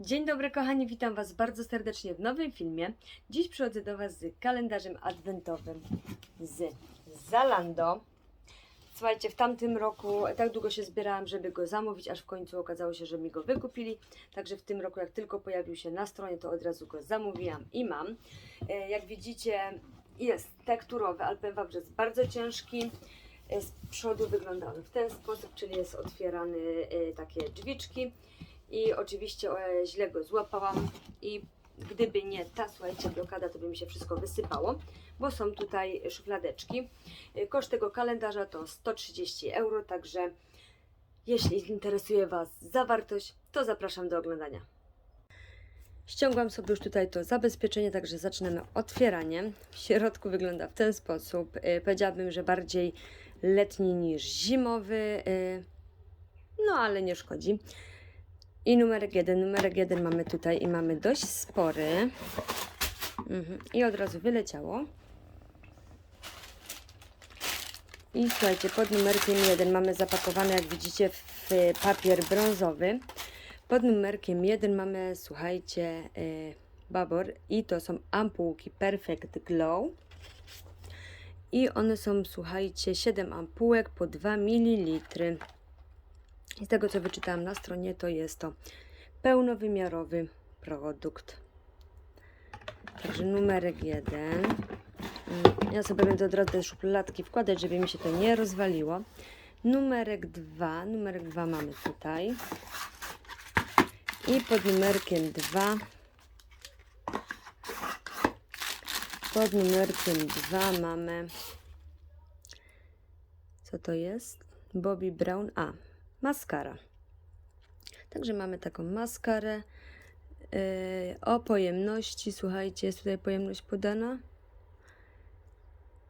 Dzień dobry kochani, witam Was bardzo serdecznie w nowym filmie. Dziś przychodzę do Was z kalendarzem adwentowym z Zalando. Słuchajcie, w tamtym roku tak długo się zbierałam, żeby go zamówić, aż w końcu okazało się, że mi go wykupili. Także w tym roku, jak tylko pojawił się na stronie, to od razu go zamówiłam i mam. E, Jak widzicie, jest tekturowy, ale powiem Wam, że jest bardzo ciężki. E, Z przodu wygląda on w ten sposób, czyli jest otwierany e, takie drzwiczki i oczywiście e, źle go złapałam i gdyby nie ta, słuchajcie, blokada, to by mi się wszystko wysypało, bo są tutaj szufladeczki. E, Koszt tego kalendarza to 130 euro, także jeśli interesuje Was zawartość, to zapraszam do oglądania. Ściągłam sobie już tutaj to zabezpieczenie, także zaczynamy otwieranie. W środku wygląda w ten sposób. E, Powiedziałabym, że bardziej letni niż zimowy, e, no ale nie szkodzi. I numerek jeden. Numerek jeden mamy tutaj i mamy dość spory. Mhm. I od razu wyleciało. I słuchajcie, pod numerkiem jeden mamy zapakowane, jak widzicie, w papier brązowy. Pod numerkiem jeden mamy, słuchajcie, y, babor i to są ampułki Perfect Glow. I one są, słuchajcie, 7 ampułek po 2 ml. Z tego co wyczytałam na stronie, to jest to pełnowymiarowy produkt. Także numerek jeden. Mm, Ja sobie będę od razu te szufladki wkładać, żeby mi się to nie rozwaliło. Numerek dwa. Numerek dwa mamy tutaj. I pod numerkiem dwa. Pod numerkiem dwa mamy. Co to jest? Bobby Brown. A, maskara. Także mamy taką maskarę. Yy, o pojemności, słuchajcie, jest tutaj pojemność podana.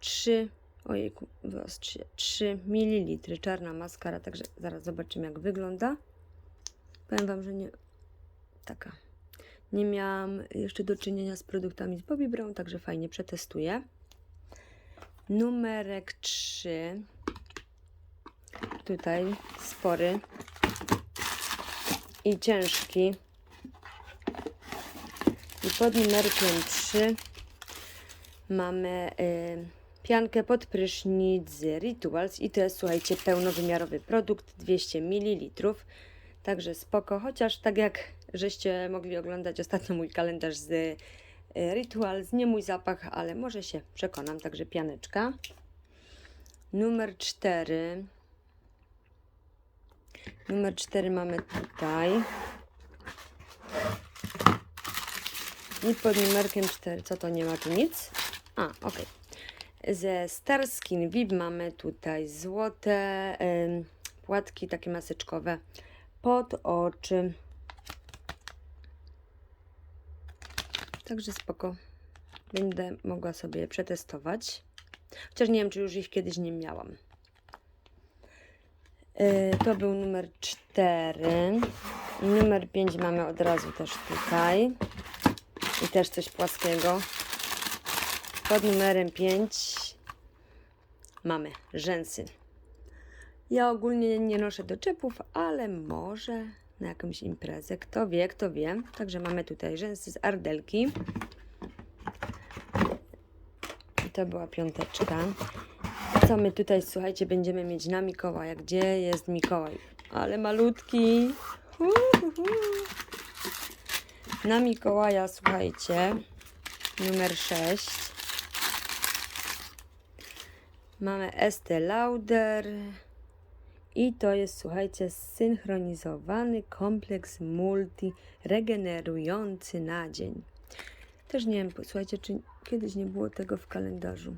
3, ojejku, wyostrzyję, 3 ml czarna maskara, także zaraz zobaczymy jak wygląda. Powiem Wam, że nie, taka. Nie miałam jeszcze do czynienia z produktami z Bobbi Brown, także fajnie przetestuję. Numerek 3. Tutaj spory i ciężki. I pod numerkiem 3 mamy y, piankę pod prysznic Rituals i to jest, słuchajcie, pełnowymiarowy produkt, 200 ml. Także spoko, chociaż tak jak żeście mogli oglądać ostatnio mój kalendarz z y, Rituals, nie mój zapach, ale może się przekonam, także pianeczka. Numer 4. Numer 4 mamy tutaj. I pod numerkiem 4, co to nie ma tu nic? A, ok. Ze Starskin VIP mamy tutaj złote płatki, takie maseczkowe pod oczy. Także spoko. Będę mogła sobie przetestować. Chociaż nie wiem, czy już ich kiedyś nie miałam. Yy, To był numer 4. Numer 5 mamy od razu też tutaj. I też coś płaskiego. Pod numerem 5 mamy rzęsy. Ja ogólnie nie noszę doczepów, ale może na jakąś imprezę. Kto wie, kto wie. Także mamy tutaj rzęsy z ardelki. I to była piąteczka. Co my tutaj, słuchajcie, będziemy mieć na Mikołaja? Gdzie jest Mikołaj? Ale malutki. Uhuhu. Na Mikołaja, słuchajcie, numer 6. Mamy Estée Lauder. I to jest, słuchajcie, zsynchronizowany kompleks multi regenerujący na dzień. Też nie wiem, słuchajcie, czy kiedyś nie było tego w kalendarzu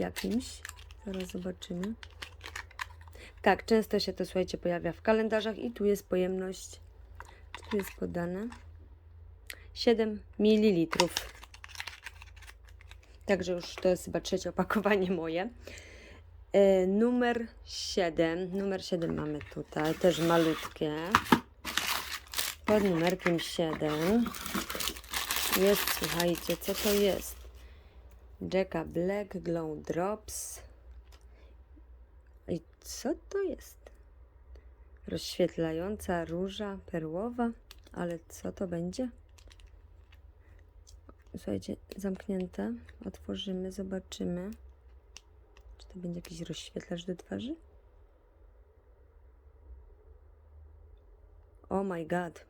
jakimś. Zaraz zobaczymy. Tak, często się to, słuchajcie, pojawia w kalendarzach i tu jest pojemność, czy tu jest podane? 7 ml. Także już to jest chyba trzecie opakowanie moje. E, numer 7. Numer 7 mamy tutaj, też malutkie. Pod numerkiem 7 jest, słuchajcie, co to jest? Jacka Black Glow Drops. I co to jest? Rozświetlająca róża perłowa. Ale co to będzie? Słuchajcie, zamknięte. Otworzymy, zobaczymy. Czy to będzie jakiś rozświetlacz do twarzy? Oh my god.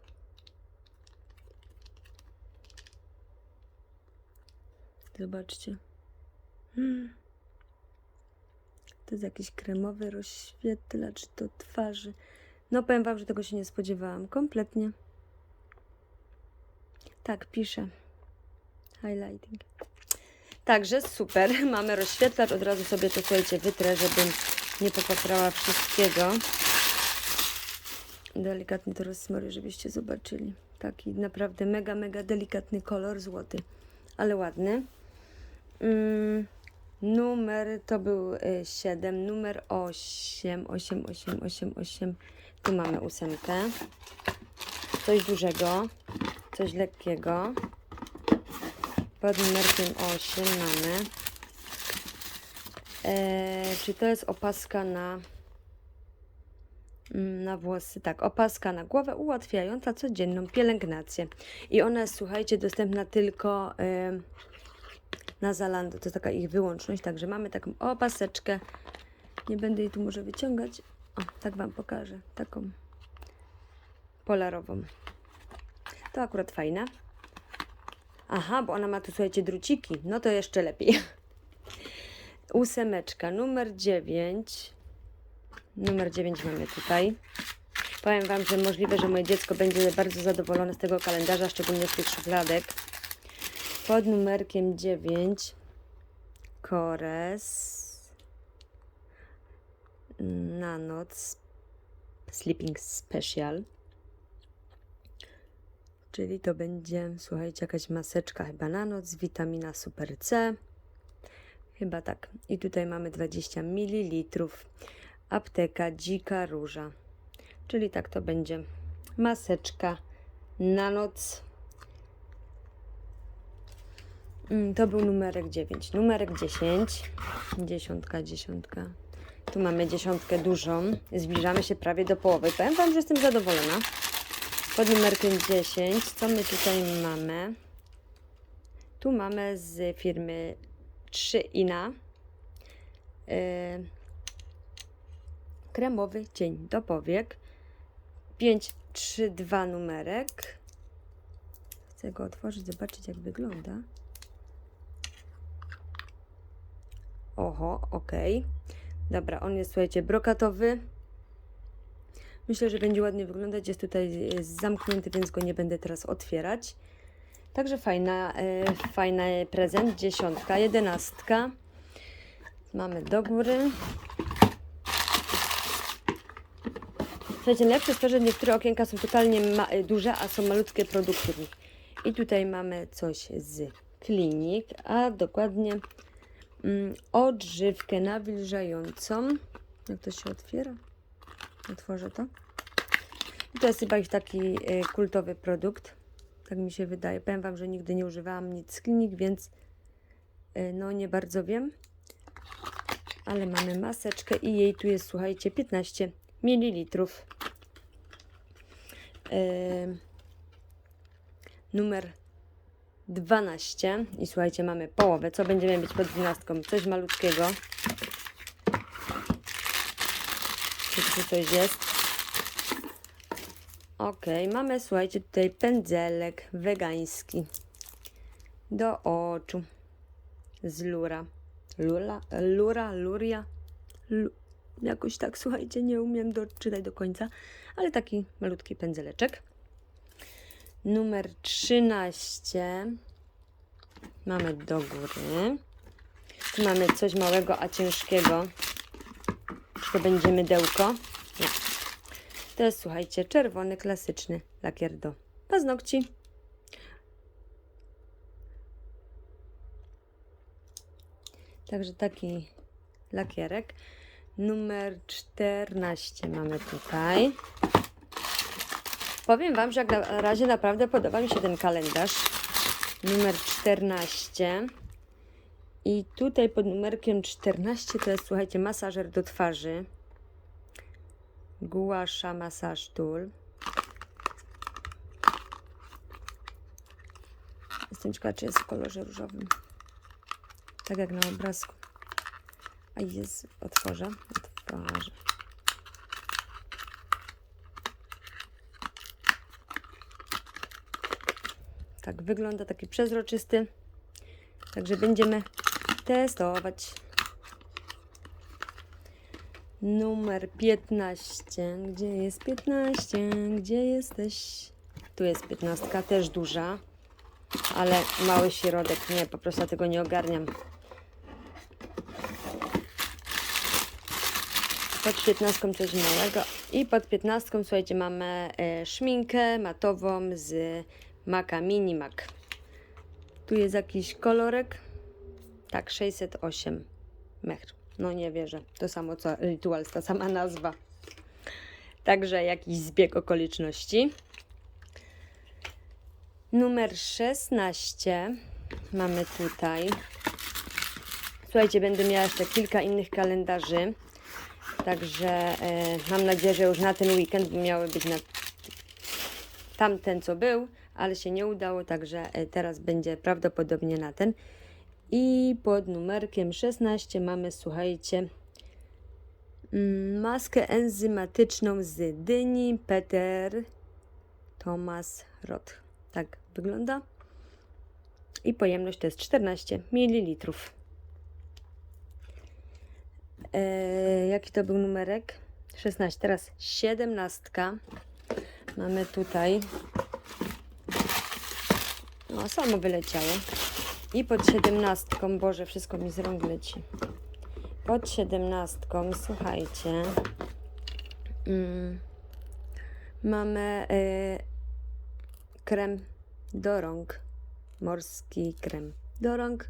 Zobaczcie. Hmm. To jest jakiś kremowy rozświetlacz do twarzy. No powiem Wam, że tego się nie spodziewałam. Kompletnie. Tak, piszę. Highlighting. Także super. Mamy rozświetlacz. Od razu sobie to, słuchajcie, wytrę, żebym nie popaprała wszystkiego. Delikatnie to rozsmaruję, żebyście zobaczyli. Taki naprawdę mega, mega delikatny kolor, złoty. Ale ładny. Mm, numer to był 7, numer 8, 8, 8, 8, 8. Tu mamy ósemkę. Coś dużego, coś lekkiego. Pod numerkiem 8 mamy. E, czy to jest opaska na mm, na włosy, tak, opaska na głowę ułatwiająca codzienną pielęgnację. I ona jest, słuchajcie, dostępna tylko em, na Zalando. To jest taka ich wyłączność, także mamy taką opaseczkę. Nie będę jej tu może wyciągać. O, tak Wam pokażę. Taką polarową. To akurat fajne. Aha, bo ona ma tu, słuchajcie, druciki. No to jeszcze lepiej. Ósemeczka, numer 9. Numer 9 mamy tutaj. Powiem Wam, że możliwe, że moje dziecko będzie bardzo zadowolone z tego kalendarza, szczególnie z tych szufladek. Pod numerkiem 9 Kores na noc Sleeping Special. Czyli to będzie, słuchajcie, jakaś maseczka chyba na noc, witamina Super C. Chyba tak. I tutaj mamy 20 ml. Apteka Dzika Róża. Czyli tak to będzie maseczka na noc. Mm, To był numerek 9. Numerek 10. Dziesiątka, dziesiątka. Tu mamy dziesiątkę dużą. Zbliżamy się prawie do połowy. Powiem Wam, że jestem zadowolona. Pod numerkiem 10. Co my tutaj mamy? Tu mamy z firmy 3 Ina. Yy, kremowy cień do powiek. 5, 3, 2 numerek. Chcę go otworzyć, zobaczyć jak wygląda. Oho, ok. Dobra, on jest, słuchajcie, brokatowy. Myślę, że będzie ładnie wyglądać. Jest tutaj e, zamknięty, więc go nie będę teraz otwierać. Także fajna, e, fajny prezent. Dziesiątka, jedenastka. Mamy do góry. Słuchajcie, najlepsze jest to, że niektóre okienka są totalnie e, duże, a są malutkie produkty. I tutaj mamy coś z klinik, a dokładnie odżywkę nawilżającą. Jak to się otwiera? Otworzę to. I to jest chyba ich taki e, kultowy produkt. Tak mi się wydaje. Powiem Wam, że nigdy nie używałam nic z klinik, więc e, no nie bardzo wiem. Ale mamy maseczkę i jej tu jest, słuchajcie, 15 ml. E, numer 12 i słuchajcie, mamy połowę. Co będziemy mieć pod 12? Coś malutkiego. Czy tu coś jest? Ok, mamy, słuchajcie, tutaj pędzelek wegański do oczu z lura. Lula, lura, luria. Lu, jakoś tak, słuchajcie, nie umiem doczytać do końca, ale taki malutki pędzeleczek. Numer 13 mamy do góry. Tu mamy coś małego, a ciężkiego. Czy to będzie mydełko? Nie. To jest, słuchajcie, czerwony, klasyczny lakier do paznokci. Także taki lakierek. Numer 14 mamy tutaj. Powiem Wam, że jak na razie naprawdę podoba mi się ten kalendarz. Numer 14. I tutaj pod numerkiem 14 to jest, słuchajcie, masażer do twarzy. Guasza masaż Tool. Jestem ciekawa, czy jest w kolorze różowym. Tak jak na obrazku. A jest, otworzę. Otworzę. Tak wygląda, taki przezroczysty. Także będziemy testować. Numer 15. Gdzie jest 15? Gdzie jesteś? Tu jest 15, też duża. Ale mały środek. Nie, po prostu tego nie ogarniam. Pod 15 coś małego. I pod 15, słuchajcie, mamy e, szminkę matową z Maca Mini Mac. Tu jest jakiś kolorek. Tak, 608 metr. No nie wierzę. To samo co Rituals, ta sama nazwa. Także jakiś zbieg okoliczności. Numer 16 mamy tutaj. Słuchajcie, będę miała jeszcze kilka innych kalendarzy. Także e, mam nadzieję, że już na ten weekend miały być na tamten, co był, ale się nie udało, także e, teraz będzie prawdopodobnie na ten. I pod numerkiem 16 mamy, słuchajcie, mm, maskę enzymatyczną z dyni Peter Thomas Roth. Tak wygląda. I pojemność to jest 14 ml. E, jaki to był numerek? 16. Teraz 17. Mamy tutaj. No, samo wyleciało. I pod 17. Boże, wszystko mi z rąk leci. Pod 17. Słuchajcie. Mm, mamy y, krem do rąk. Morski krem do rąk.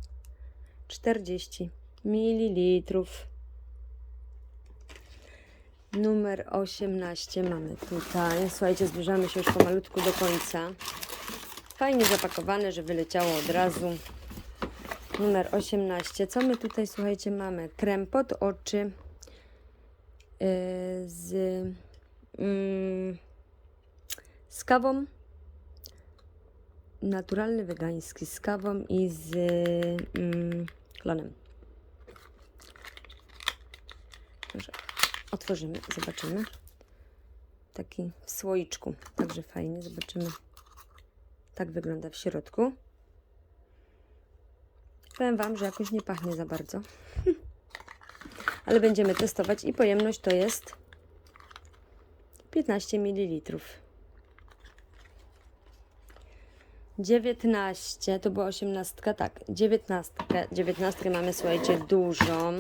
40 ml. Numer 18 mamy tutaj. Słuchajcie, zbliżamy się już pomalutku do końca. Fajnie zapakowane, że wyleciało od razu. Numer 18. Co my tutaj, słuchajcie, mamy? Krem pod oczy yy, z, mm, z kawą. Naturalny, wegański z kawą i z mm, klonem. Może otworzymy, zobaczymy. Taki w słoiczku, także fajnie, zobaczymy. Tak wygląda w środku. Powiem Wam, że jakoś nie pachnie za bardzo. Ale będziemy testować i pojemność to jest 15 ml. 19, to była 18, tak, 19, 19 mamy, słuchajcie, dużą.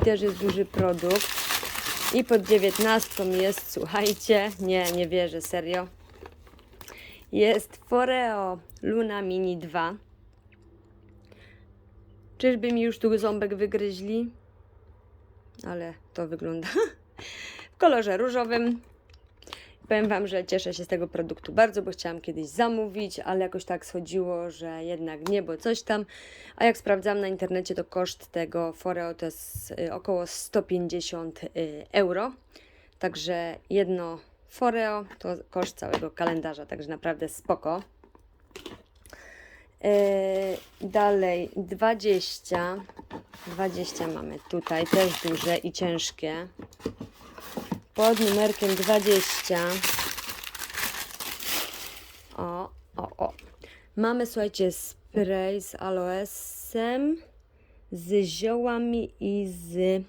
I też jest duży produkt. I pod 19 jest, słuchajcie, nie, nie wierzę, serio. Jest Foreo Luna Mini 2. Czyżby mi już tu ząbek wygryźli? Ale to wygląda w kolorze różowym. Powiem Wam, że cieszę się z tego produktu bardzo, bo chciałam kiedyś zamówić, ale jakoś tak schodziło, że jednak nie, bo coś tam. A jak sprawdzam na internecie, to koszt tego Foreo to jest y, około 150 y, euro. Także jedno Foreo to koszt całego kalendarza, także naprawdę spoko. Yy, dalej 20. 20 mamy tutaj, też duże i ciężkie. Pod numerkiem 20. O, o, o. Mamy, słuchajcie, spray z aloesem, z ziołami i z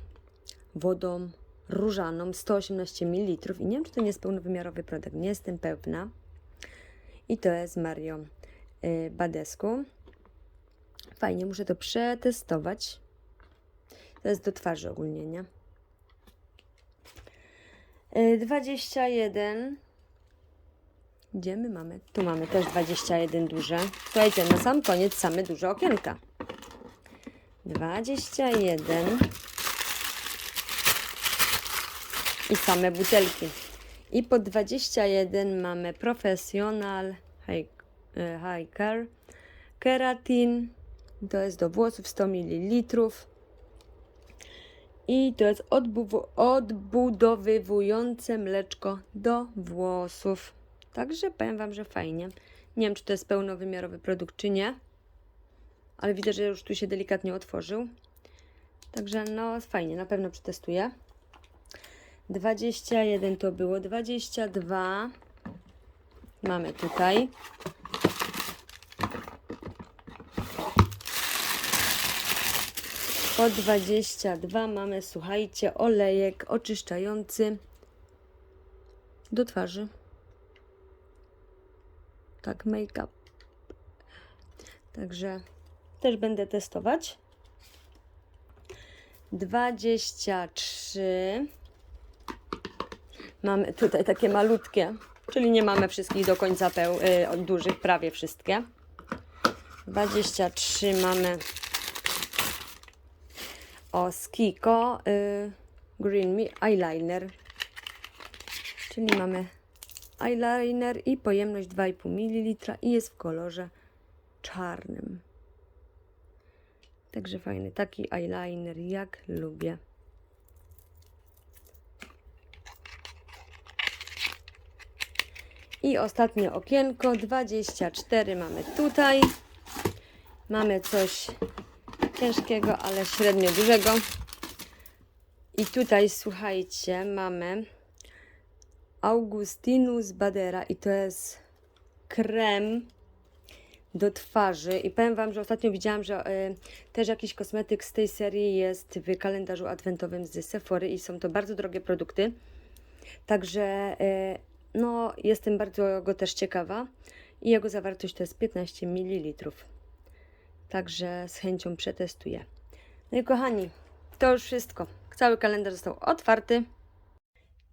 wodą różaną, 118 ml. I nie wiem, czy to nie jest pełnowymiarowy produkt, nie jestem pewna. I to jest Mario y, Badescu. Fajnie, muszę to przetestować. To jest do twarzy ogólnie, nie? Y, 21. Gdzie my mamy? Tu mamy też 21 duże. Słuchajcie, na sam koniec same duże okienka. 21. I same butelki. I po 21 mamy Professional High, e, high Keratin. To jest do włosów 100 ml. I to jest odbudowywujące mleczko do włosów. Także powiem Wam, że fajnie. Nie wiem, czy to jest pełnowymiarowy produkt, czy nie. Ale widzę, że już tu się delikatnie otworzył. Także no fajnie, na pewno przetestuję. 21 to było, 22 mamy tutaj. Po 22 mamy, słuchajcie, olejek oczyszczający do twarzy. Tak, make-up. Także też będę testować. 23. Mamy tutaj takie malutkie, czyli nie mamy wszystkich do końca peł, y, dużych, prawie wszystkie. 23 mamy o Skiko y, Green Me Eyeliner. Czyli mamy eyeliner i pojemność 2,5 ml i jest w kolorze czarnym. Także fajny, taki eyeliner jak lubię. I ostatnie okienko, 24 mamy tutaj. Mamy coś ciężkiego, ale średnio dużego. I tutaj, słuchajcie, mamy Augustinus Badera i to jest krem do twarzy. I powiem Wam, że ostatnio widziałam, że y, też jakiś kosmetyk z tej serii jest w kalendarzu adwentowym z Sephory i są to bardzo drogie produkty. Także y, no, jestem bardzo go też ciekawa. I jego zawartość to jest 15 ml. Także z chęcią przetestuję. No i kochani, to już wszystko. Cały kalendarz został otwarty.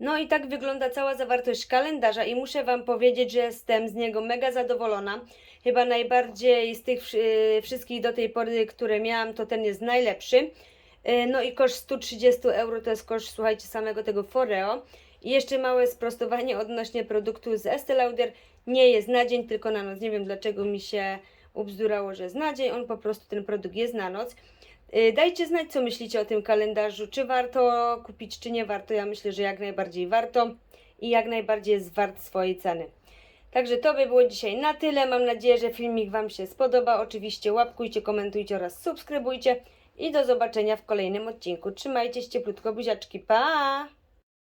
No i tak wygląda cała zawartość kalendarza i muszę Wam powiedzieć, że jestem z niego mega zadowolona. Chyba najbardziej z tych wszy- wszystkich do tej pory, które miałam, to ten jest najlepszy. E, No i koszt 130 euro to jest koszt, słuchajcie, samego tego Foreo. I jeszcze małe sprostowanie odnośnie produktu z Estee Lauder. Nie jest na dzień, tylko na noc. Nie wiem dlaczego mi się ubzdurało, że jest na dzień. On po prostu, ten produkt jest na noc. Y, Dajcie znać, co myślicie o tym kalendarzu. Czy warto kupić, czy nie warto. Ja myślę, że jak najbardziej warto i jak najbardziej jest wart swojej ceny. Także to by było dzisiaj na tyle. Mam nadzieję, że filmik Wam się spodoba. Oczywiście łapkujcie, komentujcie oraz subskrybujcie. I do zobaczenia w kolejnym odcinku. Trzymajcie się cieplutko, buziaczki. Pa!